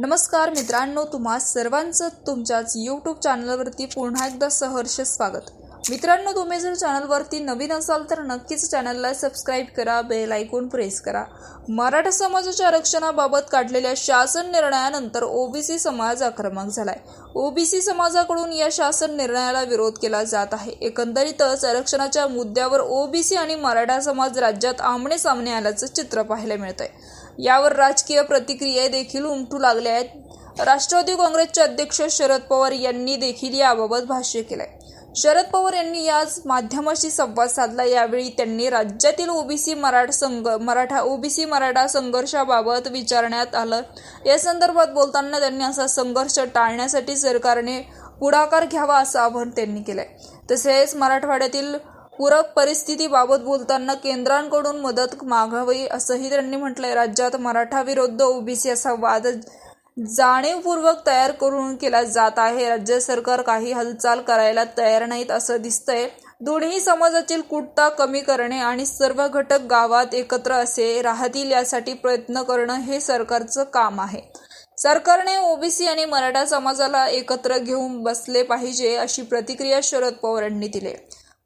नमस्कार मित्रांनो तुम्हा सर्वांचं तुमच्याच यूट्यूब चॅनलवरती पुन्हा एकदा सहर्ष स्वागत. मित्रांनो तुम्ही जर चॅनलवरती नवीन असाल तर नक्कीच चॅनलला सबस्क्राईब करा बेल ऐकून प्रेस करा. मराठा समाजाच्या आरक्षणाबाबत काढलेल्या शासन निर्णयानंतर ओबीसी समाज आक्रमक झालाय. ओबीसी समाजाकडून या शासन निर्णयाला विरोध केला जात आहे. एकंदरीतच आरक्षणाच्या मुद्द्यावर ओबीसी आणि मराठा समाज राज्यात आमने सामने आल्याचं चित्र पाहायला मिळतंय. यावर राजकीय प्रतिक्रिया देखील उमटू लागल्या आहेत. राष्ट्रवादी काँग्रेसचे अध्यक्ष शरद पवार यांनी देखील याबाबत भाष्य केलंय. शरद पवार यांनी याच माध्यमाशी संवाद साधला. यावेळी त्यांनी राज्यातील ओबीसी मराठा संघ मराठा ओबीसी मराठा संघर्षाबाबत विचारण्यात आलं. या संदर्भात बोलताना त्यांनी असा संघर्ष टाळण्यासाठी सरकारने पुढाकार घ्यावा असं आवाहन त्यांनी केलंय. तसेच मराठवाड्यातील पूरक परिस्थितीबाबत बोलताना केंद्रांकडून मदत मागावी असंही त्यांनी म्हटलंय. राज्यात मराठा विरुद्ध ओबीसी असा वाद जाणीवपूर्वक तयार करून केला जात आहे. राज्य सरकार काही हालचाल करायला तयार नाहीत असं दिसतंय. दोन्ही समाजातील कुटता कमी करणे आणि सर्व घटक गावात एकत्र असे राहतील यासाठी प्रयत्न करणं हे सरकारचं काम आहे. सरकारने ओबीसी आणि मराठा समाजाला एकत्र घेऊन बसले पाहिजे अशी प्रतिक्रिया शरद पवार यांनी दिली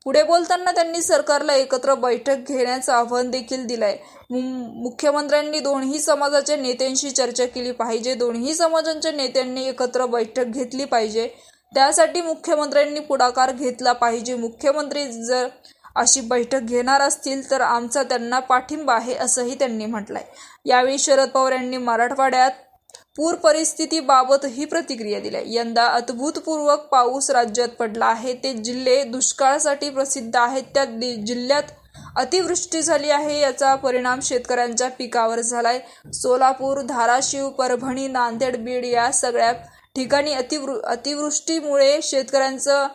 पुढे बोलताना त्यांनी सरकारला एकत्र बैठक घेण्याचं आव्हान देखील दिलंय. आहे मुख्यमंत्र्यांनी दोन्ही समाजाच्या नेत्यांशी चर्चा केली पाहिजे. दोन्ही समाजांच्या नेत्यांनी एकत्र बैठक घेतली पाहिजे. त्यासाठी मुख्यमंत्र्यांनी पुढाकार घेतला पाहिजे. मुख्यमंत्री जर अशी बैठक घेणार असतील तर आमचा त्यांना पाठिंबा आहे असंही त्यांनी म्हटलंय. यावेळी शरद पवार यांनी मराठवाड्यात पूर परिस्थितीबाबत ही प्रतिक्रिया दिली यंदा अद्भुतपूर्वक पाऊस राज्यात पडला आहे. ते जिल्हे दुष्काळासाठी प्रसिद्ध आहेत. त्या दि- जिल्ह्यात अतिवृष्टी झाली आहे. याचा परिणाम शेतकऱ्यांच्या पिकावर झालाय. सोलापूर धाराशिव परभणी नांदेड बीड या सगळ्या ठिकाणी अतिवृ अतिवृष्टीमुळे शेतकऱ्यांचं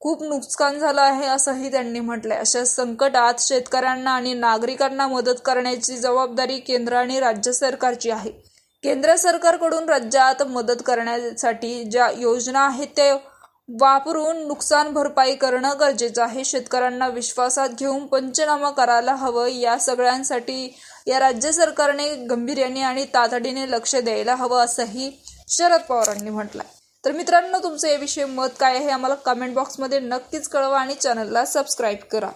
खूप नुकसान झालं आहे असंही त्यांनी म्हटलंय. अशा संकटात शेतकऱ्यांना आणि नागरिकांना मदत करण्याची जबाबदारी केंद्र आणि राज्य सरकारची आहे. केंद्र सरकारकडून राज्यात मदत करण्यासाठी ज्या योजना आहेत त्या वापरून नुकसान भरपाई करणं गरजेचं आहे. शेतकऱ्यांना विश्वासात घेऊन पंचनामा करायला हवं. या सगळ्यांसाठी या राज्य सरकारने गंभीर्याने आणि तातडीने लक्ष द्यायला हवं असंही शरद पवारांनी म्हटलंय. तर मित्रांनो तुमचं याविषयी मत काय आहे आम्हाला कमेंट बॉक्समध्ये नक्कीच कळवा आणि चॅनलला सबस्क्राईब करा.